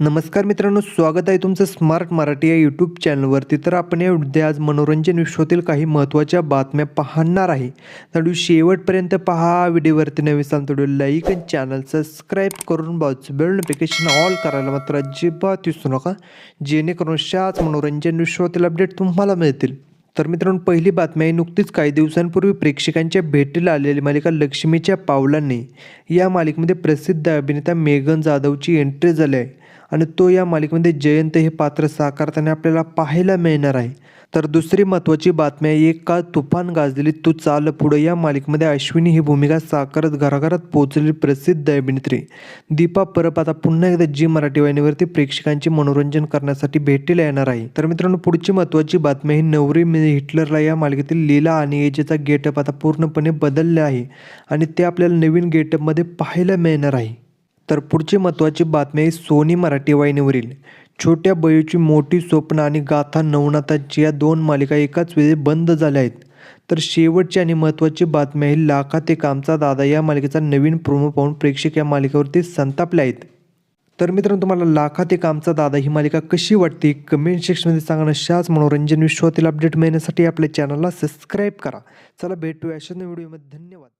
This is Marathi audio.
नमस्कार मित्रांनो स्वागत आहे तुमचं स्मार्ट मराठी या यूट्यूब चॅनलवरती तर आपण या व्हिडिओ आज मनोरंजन विश्वातील काही महत्त्वाच्या बातम्या पाहणार आहे. तर शेवटपर्यंत पहा व्हिडिओवरती नवीन सांगतो लाईक आणि चॅनल सबस्क्राईब करून बाजू बेल नोटिफिकेशन ऑल करायला मात्र अजिबात विसरू नका. जेणेकरून शाच मनोरंजन विश्वातील अपडेट तुम्हाला मिळतील. तर मित्रांनो पहिली बातमी आहे नुकतीच काही दिवसांपूर्वी प्रेक्षकांच्या भेटीला आलेली मालिका लक्ष्मीच्या पावलांनी या मालिकेमध्ये प्रसिद्ध अभिनेता मेघन जाधवची एंट्री झाली आहे. आणि तो या मालिकेमध्ये जयंत हे पात्र साकारताना आपल्याला पाहायला मिळणार आहे. तर दुसरी महत्त्वाची बातमी आहे एक काळ तुफान गाजलेली तू चाल पुढं. या मालिकेमध्ये अश्विनी ही भूमिका साकारत घराघरात पोहोचलेली प्रसिद्ध अभिनेत्री. दीपा परब आता पुन्हा एकदा जी मराठी वाहिनीवरती प्रेक्षकांचे मनोरंजन करण्यासाठी भेटीला येणार आहे. तर मित्रांनो पुढची महत्त्वाची बातमी ही नवरी हिटलरला या मालिकेतील लीला आणि एजेचा गेटअप आता पूर्णपणे बदलला आहे आणि ते आपल्याला नवीन गेटअपमध्ये पाहायला मिळणार आहे. तर पुढची महत्त्वाची बातमी आहे सोनी मराठी वाहिनीवरील. छोट्या बयूची मोठी स्वप्न आणि गाथा नवनाथाची या दोन मालिका एकाच वेळी बंद झाल्या आहेत. तर शेवटची आणि महत्त्वाची बातमी आहे लाखा ते कामचा दादा या मालिकेचा नवीन प्रोमो पाहून प्रेक्षक या मालिकेवरती संतापले आहेत. तर मित्रांनो तुम्हाला लाखा ते कामचा दादा ही मालिका कशी वाटते कमेंट सेक्शनमध्ये सांगा अशाच मनोरंजन विश्वातील अपडेट मिळण्यासाठी आपल्या चॅनलला सबस्क्राईब करा. चला भेटूया अशाच व्हिडिओमध्ये धन्यवाद.